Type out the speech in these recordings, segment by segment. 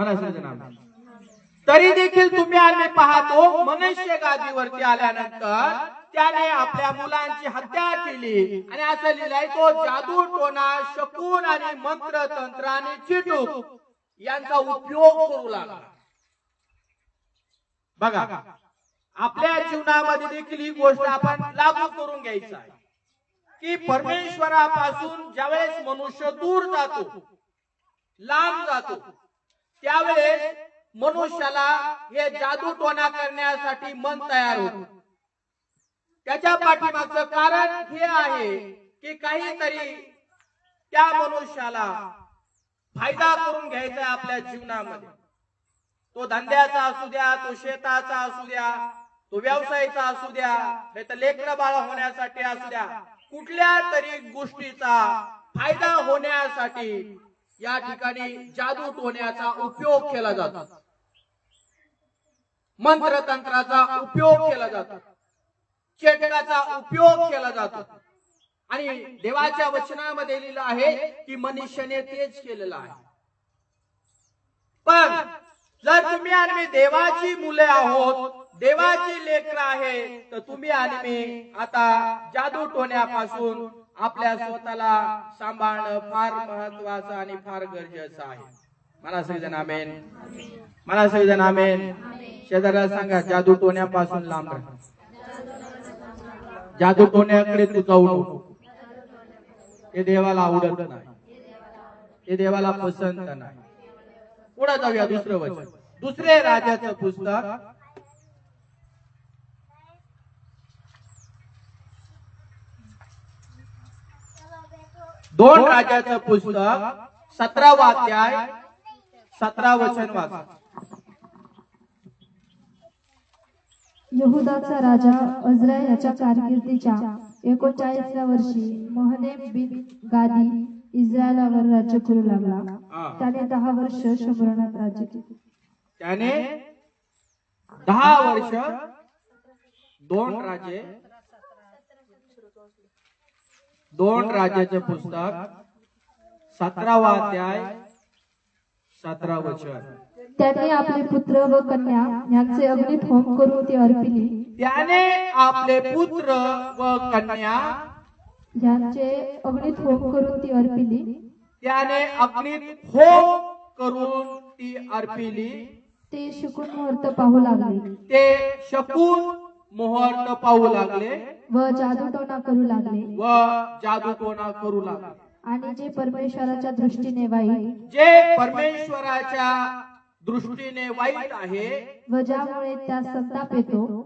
म्हणा सज्जनाम तरी देखील तुम्ही आम्ही पाहतो मनुष्य गादीवरती आल्यानंतर त्याने आपल्या मुलांची हत्या केली. आणि असं लिहिलंय तो जादू टोना शकून आणि मंत्र तंत्र आणि चिटूक यांचा उपयोग करू लागला. बघा आपल्या जीवनामध्ये देखील ही गोष्ट आपण लागू करून घ्यायची आहे. की परमेश्वरापासून ज्यावेळेस मनुष्य दूर जातो लांब जातो त्यावेळेस मनुष्याला हे जादू टोना करण्यासाठी मन तयार होत. त्याच्या पाठीमागचं कारण हे आहे की काहीतरी त्या मनुष्याला फायदा करून घ्यायचा आपल्या जीवनामध्ये. तो धंद्याचा असू द्या तो शेताचा असू द्या तो व्यवसायाचा असू द्या नाही तर लेकर बाळ होण्यासाठी असू द्या कुठल्या तरी गोष्टीचा फायदा होण्यासाठी या ठिकाणी जादू टोण्याचा उपयोग केला जातो. मंत्रतंत्राचा उपयोग केला जातो. चेटकाचा उपयोग केला जातो. आणि देवाच्या वचनामध्ये लिहिलं आहे की मनुष्याने तेच केलेलं आहे. पण जर तुम्ही आणि मी देवाची मुले आहोत देवाची लेकर आहे तर तुम्ही आणि मी आता जादू टोण्यापासून आपल्या स्वतःला सांभाळणं फार महत्वाचं आणि फार गरजेचं आहे. मला सगळेजण आमेन. मला सगळेजण आमेन. शेजाऱ्याला सांगा जादू टोण्यापासून लांब राहा. जादू टोण्याकडे तू जाऊ नको. ते देवाला आवडत नाही. ते देवाला पसंत नाही. पुढे जाऊया दुसरं वचन. दुसरे राजाचं पुस्तक दोन राजाचं पुस्तक सतरावा अध्याय सतरा वचन वाचा. यहुदाचा राजा अजरा याच्या कारकिर्दीच्या एकोणचाळीसव्या वर्षी महने बिन गादी इस्रायलावर राज्य करू लागला. हा. त्याने दहा वर्ष शंभरणात राज्य केले. त्याने दहा वर्ष दोन राजे दोन राजाचे पुस्तक सतरावा अध्याय सतरा वचन. त्याने आपले पुत्र व कन्या यांचे अग्नीत होम करून ती अर्पिली. त्याने आपले पुत्र व कन्या यांचे अग्नीत होम करून ती अर्पिली. त्याने अग्नीत होम करून ती अर्पिली. ते शिकून मुहूर्त पाहू लागले. ते शकून मुहूर्त पाहू लागले. व जादूटोना करू लागले. व जादूटोना करू लागले. आणि जे परमेश्वराच्या दृष्टीने वाईट जे परमेश्वराच्या दृष्टीने वाईट आहे व ज्यामुळे त्या संताप येतो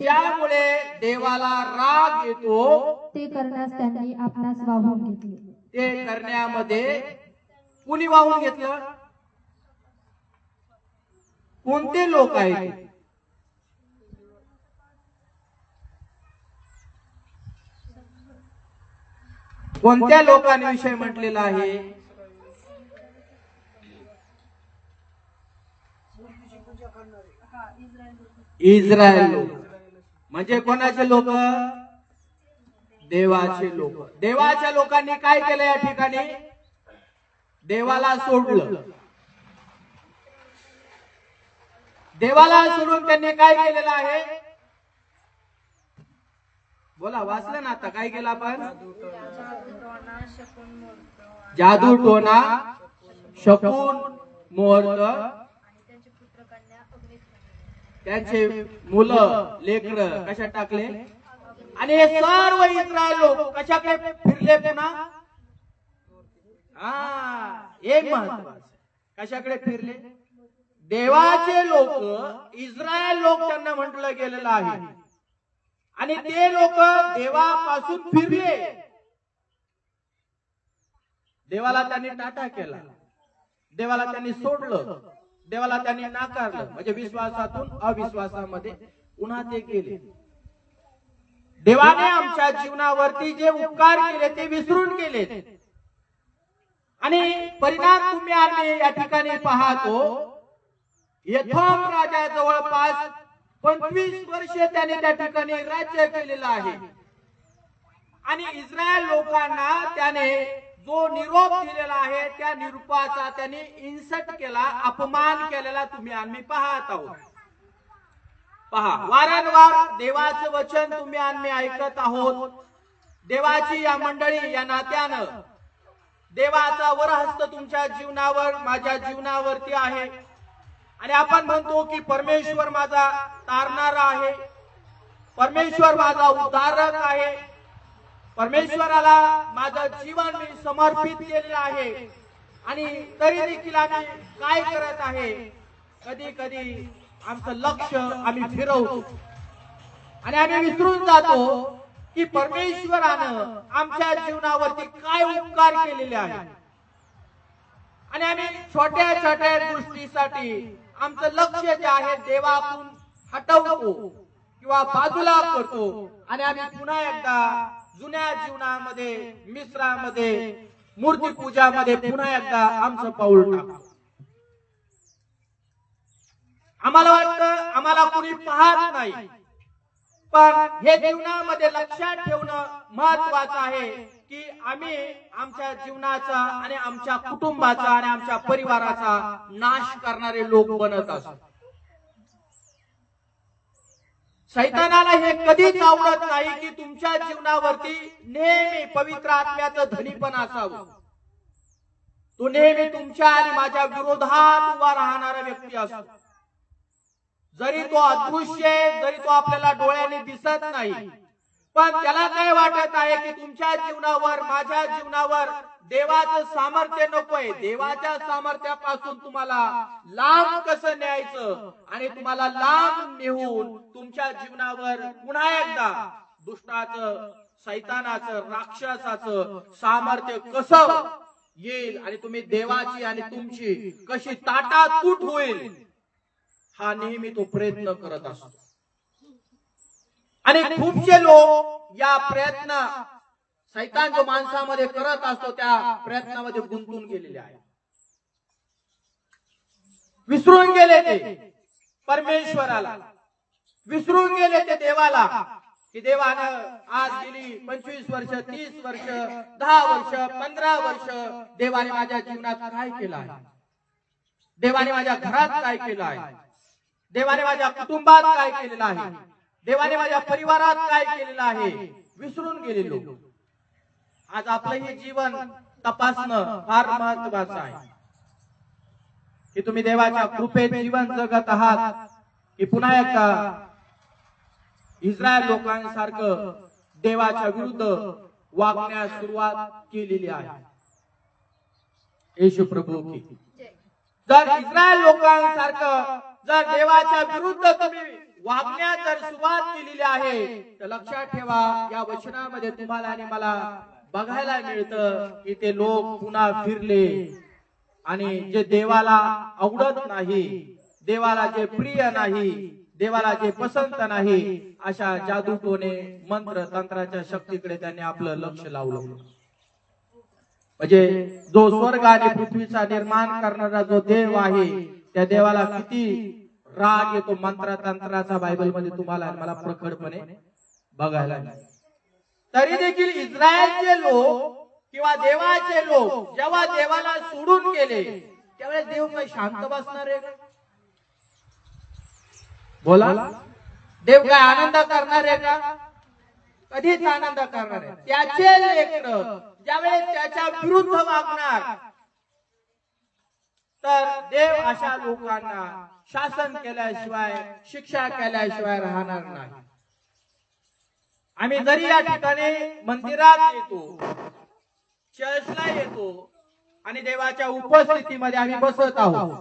त्यामुळे देवाला राग येतो ते करण्यास त्यांनी आपणास वाहून घेतले. ते करण्यामध्ये कुणी वाहून घेतलं? कोणते लोक आहेत? कोणत्या लोकांविषयी म्हटलेलं आहे? इस्रायल लोक. म्हणजे कोणाचे लोक? देवाचे लोक. देवाच्या लोकांनी काय केलं या ठिकाणी? देवाला सोडलं. देवाला सोडून त्यांनी काय केलेलं आहे? बोला वाचलं ना आता? काय केलं आपण? जादू टोना शकून मुहूर्त त्यांचे मुलं लेकर कशा टाकले? आणि हे सर्व इस्रायल लोक कशाकडे फिरले पुन्हा? हा एक महत्वाचं. कशाकडे फिरले? देवाचे लोक इस्रायल लोक त्यांना म्हटलं गेलेलं आहे. आणि ते लोक देवापासून फिरले. देवाला त्यांनी टाटा केला. देवाला त्यांनी सोडलं. देवाला त्यांनी नाकारलं. म्हणजे विश्वासातून अविश्वासामध्ये पुन्हा ते गेले देवाने आमच्या जीवनावरती जे उपकार केले ते विसरून गेले. आणि परिणाम तुम्ही आम्ही या ठिकाणी पाहतो. यथोम राजा जवळपास पंचवीस वर्ष त्याने त्या ठिकाणी राज्य केलेलं आहे. आणि इस्रायल लोकांना त्याने जो निरोप दिलेला आहे त्या निरूपाचा त्यांनी इन्सर्ट केला अपमान केलेला तुम्ही आम्ही पाहत आहोत. पहा वारंवार देवाचं वचन तुम्ही आम्ही ऐकत आहोत. देवाची या मंडळी या नात्यानं देवाचा वरहस्त तुमच्या जीवनावर माझ्या जीवनावरती आहे. आणि आपण म्हणतो की परमेश्वर माझा तारणारा आहे. परमेश्वर माझा उद्धारक आहे. परमेश्वराला माझं जीवन मी समर्पित केलेलं आहे. आणि तरी देखील आम्ही काय करत आहे? कधी कधी आमचं लक्ष आम्ही फिरवतो. आणि आम्ही विसरून जातो की परमेश्वरानं आमच्या जीवनावरती काय उपकार केलेले आहे आणि आम्ही छोट्या छोट्या गोष्टीसाठी आमचं लक्ष जे आहे देवापासून हटवतो किंवा बाजूला करतो. आणि आम्ही पुन्हा एकदा जुन्या जीवनामध्ये मिश्रामध्ये मूर्ती पूजामध्ये पुन्हा एकदा आमचं पाऊल टाकतो. आम्हाला वाटतं आम्हाला कोणी पाहत नाही पण हे जीवनामध्ये लक्षात ठेवणं महत्वाचं आहे. की आम्ही आमच्या जीवनाचा आणि आमच्या कुटुंबाचा आणि आमच्या परिवाराचा नाश करणारे लोक बनत असतो. सैतानाला हे कधीच आवडत नाही की तुमच्या जीवनावरती नेहमी पवित्र आत्म्याचं धनीपण असावं. तो नेहमी तुमच्या आणि माझ्या विरोधात उभा राहणारा व्यक्ती असतो. जरी तो अदृश्य आहे जरी तो आपल्याला डोळ्याने दिसत नाही पण त्याला काय वाटत आहे की तुमच्या जीवनावर माझ्या जीवनावर देवाचं सामर्थ्य नकोय. देवाच्या सामर्थ्यापासून तुम्हाला लांब कसं न्यायचं? आणि तुम्हाला लांब नेऊन तुमच्या जीवनावर पुन्हा एकदा दुष्टाचं सैतानाचं राक्षसाचं सामर्थ्य कसं येईल आणि तुम्ही देवाची आणि तुमची कशी ताटातूट होईल हा नेहमी तो प्रयत्न करत असतो. आणि खूपशे लोक या प्रयत्न सैतान जो माणसामध्ये करत असतो त्या प्रयत्नामध्ये गुंतून गेलेले आहे विसरून गेले ते परमेश्वराला. विसरून गेले ते देवाला. की देवानं आज गेली पंचवीस वर्ष तीस वर्ष दहा वर्ष पंधरा वर्ष देवाने माझ्या जीवनात काय केलं आहे? देवाने माझ्या घरात काय केलं आहे? देवाने माझ्या कुटुंबात काय केलेलं आहे? देवाने माझ्या परिवारात काय केलेलं आहे विसरून गेलेलो. आज आपलं हे जीवन तपासणं फार महत्वाचं आहे. की तुम्ही देवाच्या कृपेत जीवन जगत आहात की पुन्हा एकदा इस्रायल लोकांसारखं देवाच्या विरुद्ध वागण्यास सुरुवात केलेली आहे. येशू प्रभू की. जर इस्रायल लोकांसारखं जर देवाच्या विरुद्ध तुम्ही वागण्यास जर सुरुवात केलेली आहे तर लक्षात ठेवा या वचनामध्ये तुम्हाला आणि मला बघायला मिळतं की ते लोक पुन्हा फिरले. आणि जे देवाला आवडत नाही देवाला जे प्रिय नाही देवाला जे पसंत नाही अशा जादूटोने मंत्र तंत्राच्या शक्तीकडे त्यांनी आपलं लक्ष लावलं. म्हणजे जो स्वर्ग आणि पृथ्वीचा निर्माण करणारा जो देव आहे त्या देवाला किती राग येतो मंत्रतंत्राचा बायबलमध्ये तुम्हाला मला प्रखडपणे बघायला मिळेल. तरी देखील इस्रायलचे लोक किंवा देवाचे लोक जेव्हा देवाला सोडून गेले त्यावेळेस देव काही शांत बसणार आहे बोला. देव काय आनंद करणार आहे का? कधीच आनंद करणार आहे त्याचे लेकर ज्यावेळेस त्याच्या विरुद्ध वागणार तर देव अशा लोकांना शासन केल्याशिवाय शिक्षा केल्याशिवाय राहणार नाही. आम्ही जरी या ठिकाणी मंदिरात येतो चर्चला येतो आणि देवाच्या उपस्थितीमध्ये आम्ही बसत आहोत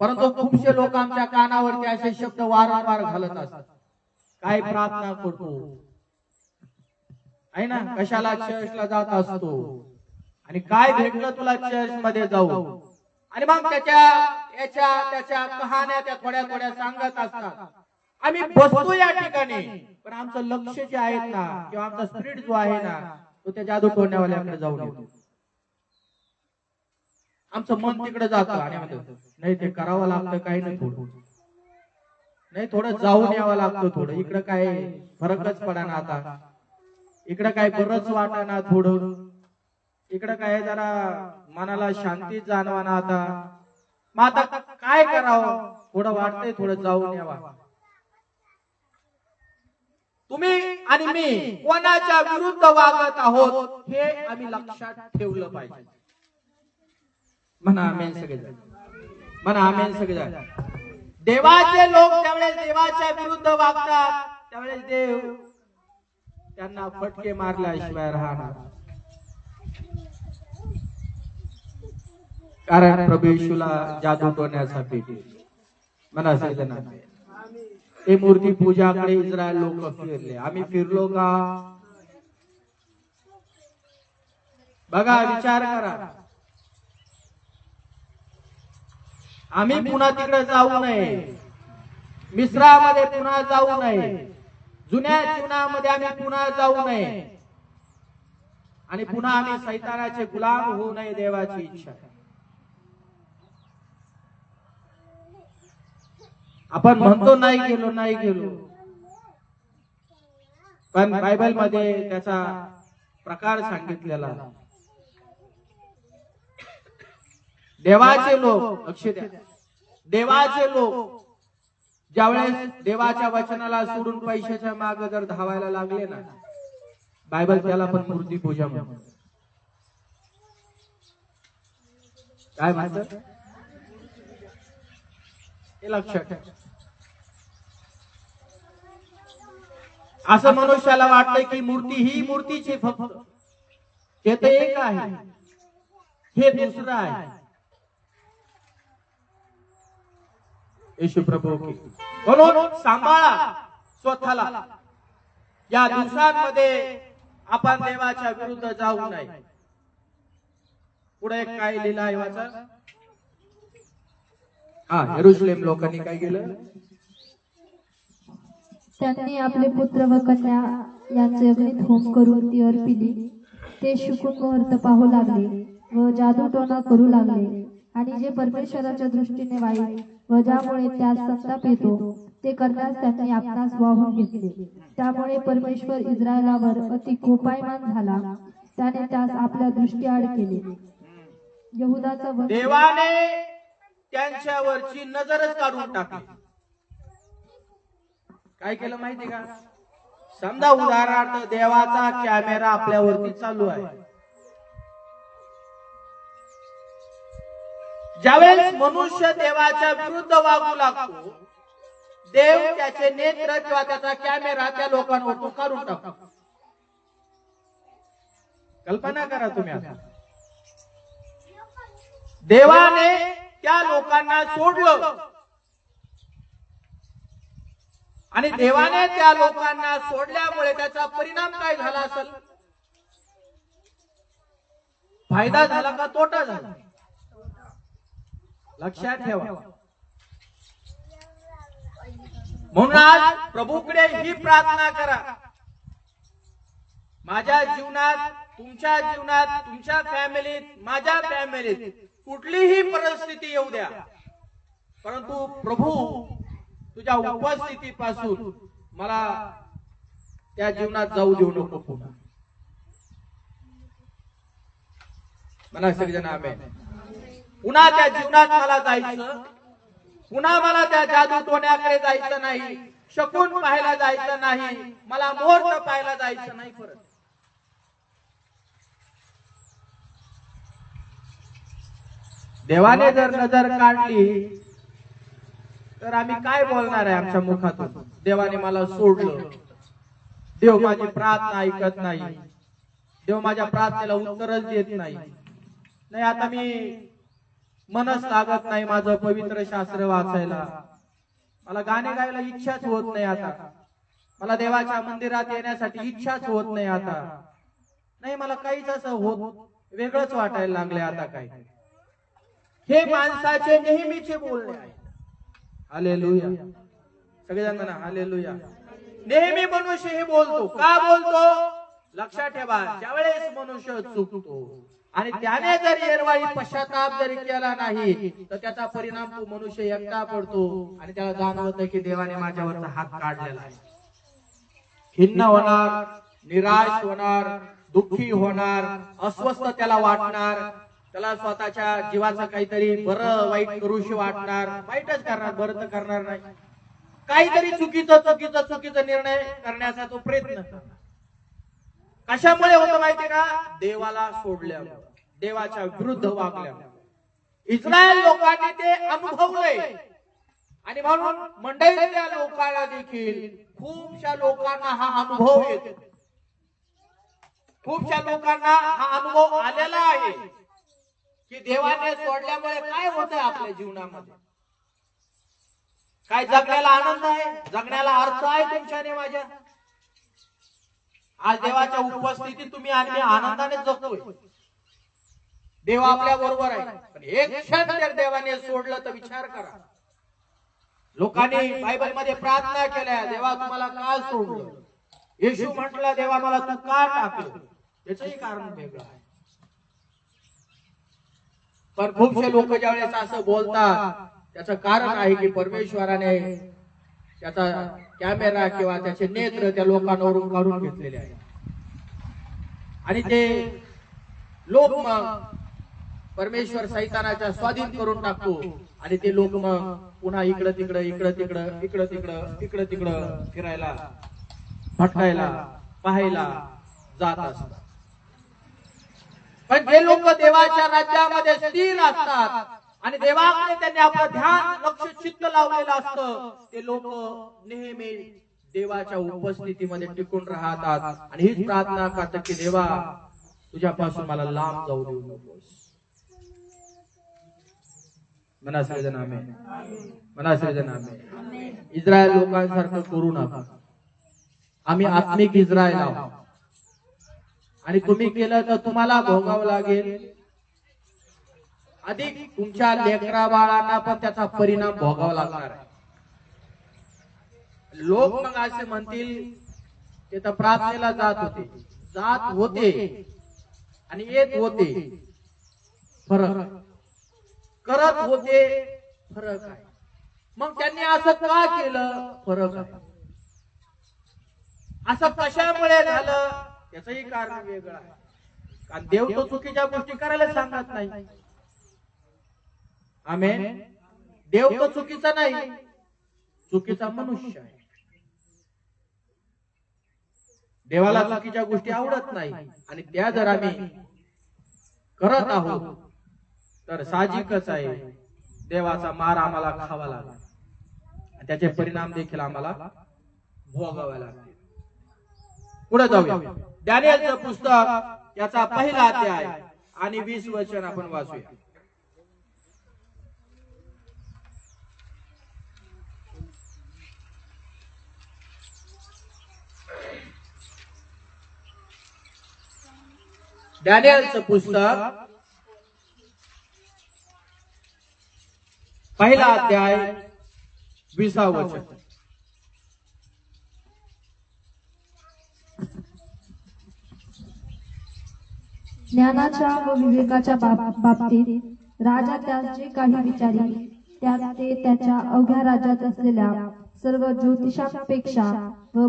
परंतु खूपशे लोक आमच्या कानावरती असे शब्द वारंवार घालत असतात. काय प्रार्थना करतो. आहे ना? कशाला चर्चला जात असतो? आणि काय भेटलं तुला चर्च मध्ये जाऊ आणि मग त्याच्या याच्या त्याच्या कहाण्या त्या थोड्या थोड्या सांगत असतात. आम्ही बसतो या ठिकाणी पण आमचं लक्ष जे आहे ना किंवा आमचा स्पिरिट जो आहे ना तो त्या जादू टोण्यावाल्याकडे जाऊन येतो. आमचं मन तिकडे जातं आणि नाही ते करावं लागतं काही नाही थोडं. नाही थोडं जाऊन यावं लागतं थोडं. इकडं काय फरकच पडा ना आता. इकडं काय बरंच वाटा ना थोडं. इकडं काय जरा मनाला शांती जाणवा ना आता. मग आता काय करावं? थोडं वाटतंय थोडं जाऊन यावा. तुम्ही आणि मी कोणाच्या विरुद्ध वागत आहोत हे आम्ही लक्षात ठेवलं पाहिजे. म्हणा आमेन सगळेजण म्हणा आमेन सगळेजण देवाचे लोक त्यावेळेस देवाच्या विरुद्ध वागतात. त्यावेळेस देव त्यांना फटके मारल्याशिवाय राहणार. कारण प्रभू येशूला जादू करण्यासाठी. पेटी म्हणा सगळेजण आमेन. मूर्ती पूजाकडे इस्रायल लोक फिरले. आम्ही फिरलो का? बघा विचार करा. आम्ही पुन्हा तिकडे जाऊ नये. मिश्रामध्ये पुन्हा जाऊ नये. जुन्या जीवनामध्ये आम्ही पुन्हा जाऊ नये. आणि पुन्हा आम्ही सैतानाचे गुलाम होऊ नये देवाची इच्छा. आपण म्हणतो नाही गेलो नाही गेलो. पण बायबलमध्ये त्याचा प्रकार सांगितलेला. देवाचे लोक लक्ष द्या. देवाचे लोक ज्यावेळेस देवाच्या वचनाला सोडून पैशाच्या माग जर धावायला लागले ना बायबल त्याला पण मूर्ती पूजा म्हणतो काय म्हणत हे लक्षात ठेवा. असं मनुष्याला वाटतं की मूर्ती ही मूर्तीची फक्त. ते तर एक आहे. हे दुसरं आहे. येशू प्रभू म्हणून सांभाळा स्वतःला. या दिवसांमध्ये आपण देवाच्या विरुद्ध जाऊ नये पुढे काय लिहिलं आहे वाचा? हा हेरुसलेम लोकांनी काय केलं? त्यांनी आपले पुत्र व कन्या यांचे अग्नित होम करून ती अर्पिली. ते शुकून मुहूर्त पाहू लागले व जादूटोणा करू लागले. आणि जे परमेश्वराच्या दृष्टीने वाईट व ज्यामुळे त्यास संताप येतो ते करण्यास त्यांनी आपणास वाहून घेतले. त्यामुळे परमेश्वर इस्रायलावर अति कोपायमान झाला. त्याने त्यास आपल्या दृष्टीआड केले. यहुदाचा देवाने त्यांच्यावरची नजरच काढून टाकली. काय केलं माहिती का? समजा उदाहरणार्थ देवाचा कॅमेरा आपल्यावरती चालू आहे. ज्यावेळेस मनुष्य देवाच्या विरुद्ध वागू लागतो देव त्याचे नेत्र किंवा त्याचा कॅमेरा त्या लोकांवर तो काढून टाकतो कल्पना करा तुम्ही आता. देवाने त्या लोकांना सोडलं. आणि देवाने त्या लोकांना सोडल्यामुळे त्याचा परिणाम काय झाला असेल? फायदा झाला का तोटा झाला? लक्षात ठेवा. म्हणून आज प्रभूकडे ही प्रार्थना करा. माझ्या जीवनात तुमच्या जीवनात तुमच्या फॅमिलीत माझ्या फॅमिलीत कुठलीही परिस्थिती येऊ द्या. परंतु प्रभू तुझ्या उपस्थितीपासून मला त्या जीवनात जाऊ देऊ नको पुन्हा. मला सगळेजण आम्ही पुन्हा त्या जीवनात मला जायचं. पुन्हा मला त्या जादू टोण्याकडे जायचं नाही. शकून पाहायला जायचं नाही. मला मुहूर्त पाहायला जायचं नाही परत. देवाने जर नजर काढली तर आम्ही काय बोलणार आहे आमच्या मुखातून? देवाने मला सोडलं. देव माझी प्रार्थना ऐकत नाही. देव माझ्या प्रार्थनेला उत्तरच देत नाही. नाही आता मी मनच लागत नाही माझं पवित्र शास्त्र वाचायला. मला गाणे गायला इच्छाच होत नाही आता. मला देवाच्या मंदिरात येण्यासाठी इच्छाच होत नाही आता. नाही मला काहीच असं होत वेगळंच वाटायला लागले आता काही. हे माणसाचे नेहमीचे बोलणे आहे. हालेलुया. सगळेजण म्हणा हालेलुया. नेहमी मनुष्य हे बोलतो. का बोलतो? लक्षात ठेवा ज्यावेळेस मनुष्य चुकतो आणि त्याने जर येरवाळी पश्चाताप जरी केला नाही तर त्याचा परिणाम तो मनुष्य एकटा पडतो आणि त्याला जाणवत की देवाने माझ्यावरचा हात काढलेला आहे. खिन्न होणार निराश होणार दुःखी होणार अस्वस्थ त्याला वाटणार त्याला स्वतःच्या जीवाचं काहीतरी बरं वाईट करूशी वाटणार वाईटच करणार बरं तर करणार नाही. काहीतरी चुकीचं चुकीचं चुकीचं निर्णय करण्याचा तो प्रयत्न कशामुळे होतं माहितीये का? देवाला सोडल्यामुळे देवाच्या विरुद्ध वागल्यामुळे. इस्रायल लोकांनी ते अनुभवलंय. आणि म्हणून मंडळीतल्या लोकांना देखील खूपशा लोकांना हा अनुभव येतो. खूपशा लोकांना हा अनुभव आलेला आहे. की देवाने सोडल्यामुळे काय होतंय आपल्या जीवनामध्ये? काय जगण्याला आनंद आहे? जगण्याला अर्थ आहे तुमच्याने माझ्या? आज देवाच्या उपस्थितीत तुम्ही आणि आनंदाने जगतोय. देव आपल्या बरोबर आहे. पण एक क्षण जर देवाने सोडलं तर विचार करा. लोकांनी बायबलमध्ये प्रार्थना केल्या देवा तुम्हाला का सोडलं. येशू म्हटलं देवा मला तू का टाकलं? त्याचंही कारण वेगळं आहे. पण खूपसे लोक ज्यावेळेस असं बोलतात त्याचं कारण आहे की परमेश्वराने त्याचा कॅमेरा किंवा त्याचे नेत्र त्या लोकांवरून काढून घेतलेले आहे. आणि ते लोक मग परमेश्वर सैतानाच्या स्वाधीन करून टाकतो आणि ते लोक मग पुन्हा इकडं तिकडं इकडं तिकडं इकडं तिकडं इकडं तिकडं फिरायला भटकायला पाहायला जात असतात. पण जे लोक देवाच्या राज्यामध्ये स्थिर असतात आणि देवाकडे त्यांनी आपलं ध्यान लक्ष चित्त लावलेलं असतं ते लोक नेहमी देवाच्या उपस्थितीमध्ये टिकून राहतात. आणि हीच प्रार्थना करतात की देवा तुझ्यापासून मला लांब जाऊ देऊ नकोस. मना सृजन आमे मना सृजन आमे इस्रायल लोकांसारखं करू नका. आम्ही आत्मिक इस्रायल आहोत. आणि तुम्ही केलं तर तुम्हाला भोगावं लागेल. अधिक तुमच्या लेकरा बाळांना पण त्याचा परिणाम भोगावा लागणार आहे. लोक मग असे म्हणतील ते तर प्रार्थनेला जात होते. जात होते आणि येत होते. फरक. करत होते फरक आहे. मग त्यांनी असं का केलं? फरक आहे. असं कशामुळे झालं? त्याचंही कारण वेगळं आहे. कारण देव तो चुकीच्या गोष्टी करायला सांगत नाही. आम्ही देव तो चुकीचा नाही. चुकीचा मनुष्य आहे. देवाला चुकीच्या गोष्टी आवडत नाही. आणि त्या जर आम्ही करत आहोत तर साहजिकच आहे. देवाचा मार आम्हाला खावा लागला. त्याचे परिणाम देखील आम्हाला भोगावे लागतील. पुढे जाऊया. डॅनियलचं पुस्तक याचा पहिला अध्याय आणि वीस वचन आपण वाचूया. डॅनियलचं पुस्तक पहिला अध्याय विसा ज्ञानाच्या व विवेकाच्या बाब- बाबतीत राजा त्याचे काही विचारी त्यात ते त्याच्या अवघ्या राज्यात असलेल्या सर्व ज्योतिषांपेक्षा व